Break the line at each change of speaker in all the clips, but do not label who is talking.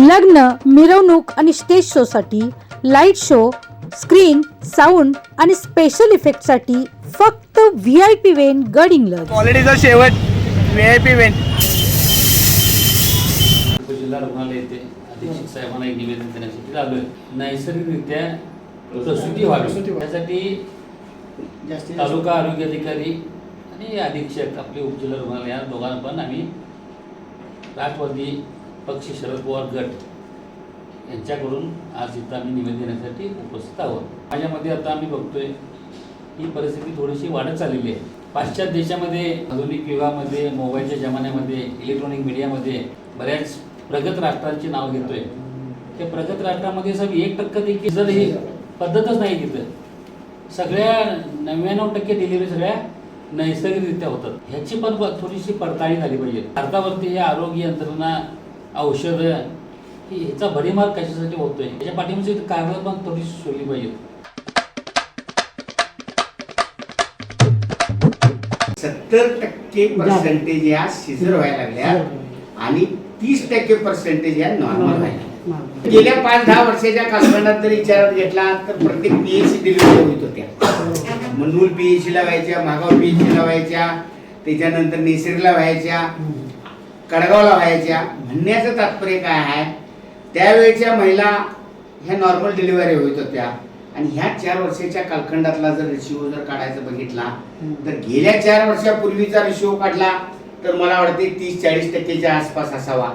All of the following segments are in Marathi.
लग्न मिरवणूक आणि स्टेज शोसाठी लाइट शो स्क्रीन साऊंड आणि स्पेशल इफेक्टसाठी फक्त व्ही आय पी वेन गड इंग्लज
क्वालिटीचा शेवट व्ही आय पी इव्हेंट
जिल्हा रुग्णालय येथे अधीक्षक साहेबांना एक निवेदन देण्यासाठी आलो आहे नैसर्गिकरित्या प्रसूती व्हावी. त्यासाठी तालुका आरोग्य अधिकारी आणि अधीक्षक आपले उपजिल्हा रुग्णालय या दोघांना पण आम्ही राष्ट्रवादी पक्ष शरद पवार गट यांच्याकडून आज इथं आम्ही निवेदन देण्यासाठी उपस्थित आहोत. माझ्यामध्ये आता आम्ही बघतोय ही परिस्थिती थोडीशी वाढत चाललेली आहे. पाश्चात्य देशामध्ये आधुनिक युगामध्ये मोबाईलच्या जमान्यामध्ये इलेक्ट्रॉनिक मीडियामध्ये बऱ्याच प्रगत राष्ट्रांचे नाव घेतोय. त्या प्रगत राष्ट्रामध्ये सब एक टक्का देखील जर ही पद्धतच नाही तिथं सगळ्या नव्याण्णव टक्के डिलिव्हरी सगळ्या नैसर्गिकरित्या होतात. ह्याची पण थोडीशी पडताळणी झाली पाहिजे. भारतावरती हे आरोग्य यंत्रणा औषधं ही ह्याचा भडीमार कशासाठी होतोय? त्याच्या पाठीमागची कारणं पण थोडी शोधली पाहिजेत.
सत्तर टक्के पर्सेंटेज या सिझर व्हायला लागल्या आणि तीस टक्के पर्सेंटेज या नॉर्मल व्हायला गेल्या पाच दहा वर्षाच्या कालखंडात जर विचारात घेतला तर प्रत्येक पीएचसी डिलिव्हरी होत होत्या. मनूर पीएचसी ला व्हायच्या मागाव पीएचसी ला व्हायच्या त्याच्यानंतर नेसरीला व्हायच्या. कडगावला व्हायच्या. म्हणण्याचं तात्पर्य काय आहे? त्यावेळेच्या महिला ह्या नॉर्मल डिलिव्हरी होत होत्या. आणि ह्या चार वर्षाच्या कालखंडातला जर रेशिओ जर काढायचा बघितला तर गेल्या चार वर्षापूर्वीचा रेशिओ काढला तर मला वाटते तीस चाळीस टक्केच्या आसपास असावा.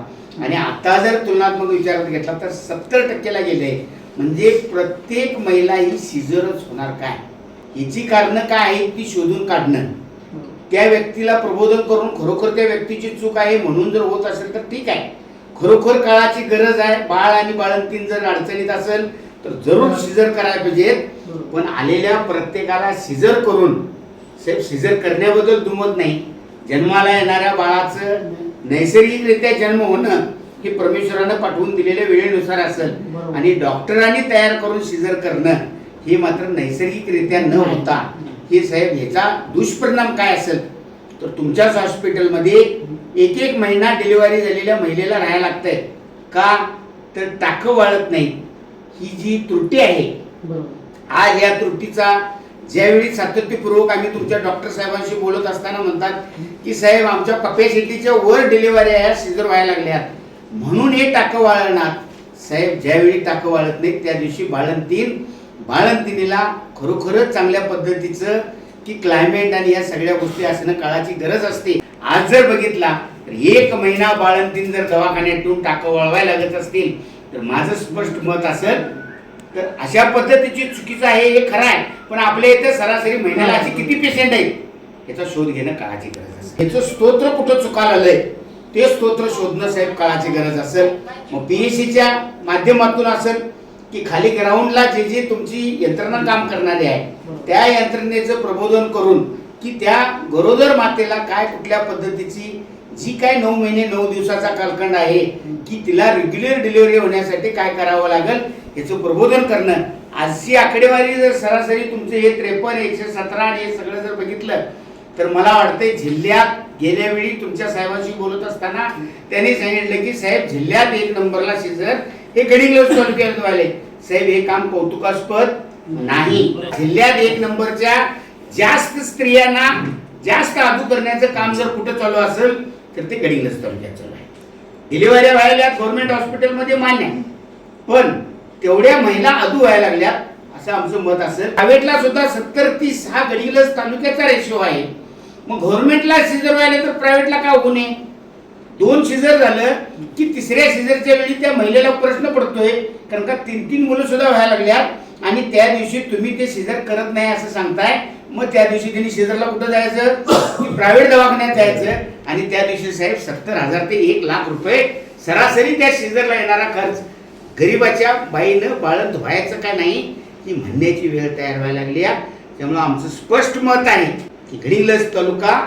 आणि आता जर तुलनात्मक विचारात घेतला तर सत्तर टक्केला गेले. म्हणजे प्रत्येक महिला ही सिझरच होणार काय? याची कारणं काय आहेत ती शोधून काढणं. त्या व्यक्तीला प्रबोधन करून खरोखर त्या व्यक्तीची चूक आहे म्हणून जर होत असेल तर ठीक आहे. खरोखर काळाची गरज आहे बाळ आणि बाळंतीन जर अडचणीत असेल तर जरूर सिझर करायला पाहिजेत पण आलेल्या प्रत्येकाला सिझर करून साहेब सिझर करण्याबद्दल दुमत नाही. जन्माला येणाऱ्या बाळाचं नैसर्गिकरित्या जन्म होणं हे परमेश्वरानं पाठवून दिलेल्या वेळेनुसार असेल. आणि डॉक्टरांनी तयार करून सिझर करणं हे मात्र नैसर्गिकरित्या न होता हे साहेब ह्याचा दुष्परिणाम काय असेल? तर तुमच्याच हॉस्पिटलमध्ये एक एक महिना डिलिव्हरी झालेल्या महिलेला राहायला लागतंय. का? तर टाकं वाळत नाही. ही जी त्रुटी आहे आज या त्रुटीचा ज्यावेळी सातत्यपूर्वक आम्ही तुमच्या डॉक्टर साहेबांशी बोलत असताना म्हणतात की साहेब आमच्या कपॅसिटीच्या वर डिलिव्हरी आहे सिजर व्हायला लागल्यात म्हणून हे टाकं वाळणार. साहेब ज्यावेळी टाकं वाळत नाही त्या दिवशी बाळंतीन बाळंतिनीला खरोखरच चांगल्या पद्धतीचं की क्लायमेट आणि या सगळ्या गोष्टी असणं काळाची गरज असते. आज जर बघितला तर एक महिना बाळंतीन जर दवाखान्यात ठेवून टाकं वळवायला लागत असतील तर माझं स्पष्ट मत असेल तर अशा पद्धतीची चुकीचं आहे हे खरं आहे. पण आपल्या इथे सरासरी महिन्याला असे किती पेशंट आहेत? याचा शोध घेणं काळाची गरज असेल. याचं स्तोत्र कुठं चुकायला आलंय? ते स्तोत्र शोधणं साहेब काळाची गरज असेल. मग पीएससीच्या माध्यमातून असेल की खाली ग्राउंडला जे जे तुमची यंत्रणा काम करणारी आहे त्या यंत्रणेचं प्रबोधन करून की त्या गरोदर मातेला काय कुठल्या पद्धतीची जी काय नऊ महिने नऊ दिवसाचा कालखंड आहे की तिला रेग्युलर डिलिव्हरी होण्यासाठी काय करावं लागेल याचं प्रबोधन करणं. आजची आकडेवारी जर सरासरी तुमचे हे त्रेपन्न एकशे सतरा आणि हे सगळं जर बघितलं तर मला वाटतंय जिल्ह्यात गेल्या वेळी तुमच्या साहेबांशी बोलत असताना त्यांनी सांगितलं की साहेब जिल्ह्यात एक नंबरला शिजर हे गडिंग्लज तालुक्यात व्हायले साहेब हे काम कौतुकास्पद नाही. जिल्ह्यात एक नंबरच्या जास्त स्त्रियांना जास्त आगू करण्याचं काम जर कुठं चालू असेल तर ते गडिंग्लज तालुक्यात चालू आहे. डिलिव्हरी व्हायला गव्हर्नमेंट हॉस्पिटलमध्ये मान्य आहे. पण तेवढ्या महिला अदू व्हायला लागल्या असं आमचं मत असेल. प्रायव्हेटला सुद्धा सत्तर तीस हा गडिंग्लज तालुक्याचा रेशो आहे. मग गव्हर्नमेंटला सिजर व्हायला तर प्रायव्हेटला का होऊ नये? दोन सिजर झालं की तिसऱ्या सिजरच्या वेळी त्या महिलेला प्रश्न पडतोय. कारण का तीन तीन मुलं सुद्धा व्हायला लागल्यात आणि त्या दिवशी तुम्ही ते सिजर करत नाही असं सांगताय. मग त्या दिवशी त्यांनी सिजरला कुठं जायचं? की प्रायव्हेट दवाखान्यात जायचं. आणि त्या दिवशी साहेब सत्तर हजार ते एक लाख रुपये सरासरी त्या सिजरला येणारा खर्च. गरीबाच्या बाईनं बाळंत व्हायचं का नाही ही म्हणण्याची वेळ तयार व्हायला लागली आहे. त्यामुळं आमचं स्पष्ट मत आहे की गडिंग्लज तालुका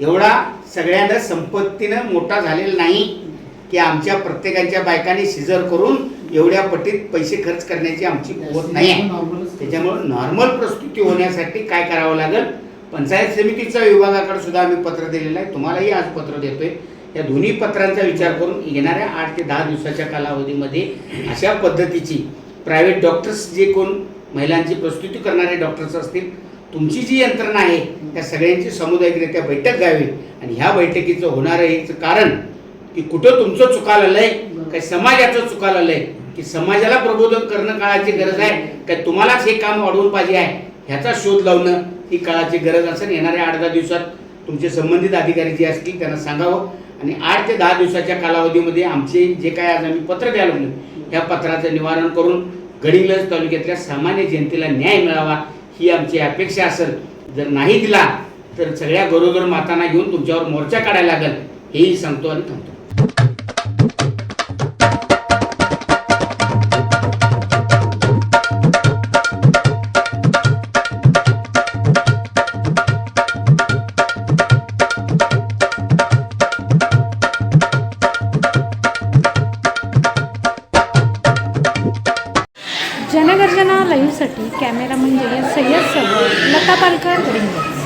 एवढा सगळ्यांना संपत्तीनं मोठा झालेला नाही की आमच्या प्रत्येकाच्या बायकांनी सिजर करून एवढ्या पटीत पैसे खर्च करण्याची आमची कुवत नाही. आहे त्याच्यामुळे नॉर्मल प्रस्तुती होण्यासाठी काय करावं लागेल? पंचायत समितीच्या विभागाकडे सुद्धा आम्ही पत्र दिलेलं आहे. तुम्हालाही आज पत्र देतोय. या दोन्ही पत्रांचा विचार करून येणाऱ्या आठ ते दहा दिवसाच्या कालावधीमध्ये अशा पद्धतीची प्रायव्हेट डॉक्टर्स जे कोण महिलांची प्रस्तुती करणारे डॉक्टर्स असतील तुमची जी यंत्रणा आहे त्या सगळ्यांची सामुदायिकरित्या बैठक घ्यावी. आणि ह्या बैठकीचं होणारं हेच कारण की कुठं तुमचं चुकाल आलंय काय समाजाचं चुकाल आलंय की समाजाला प्रबोधन करणं काळाची गरज आहे काय तुम्हालाच हे काम वाढवून पाहिजे आहे ह्याचा शोध लावणं ही काळाची गरज असेल. येणाऱ्या आठ दहा दिवसात तुमचे संबंधित अधिकारी जे असतील त्यांना सांगावं. आणि आठ ते दहा दिवसाच्या कालावधीमध्ये आमचे जे काय आज आम्ही पत्र द्यायला लागलो ह्या पत्राचं निवारण करून गडिंग्लज तालुक्यातल्या सामान्य जनतेला न्याय मिळावा ही आमची अपेक्षा असेल. जर नाही दिला तर सगळ्या गरोदर मातांना घेऊन तुमच्यावर मोर्चा काढायला लागेल हेही सांगतो आणि थांबतो.
लाईव्हसाठी कॅमेरा म्हणजे सय्यद सरवर लता पालकर गडिंग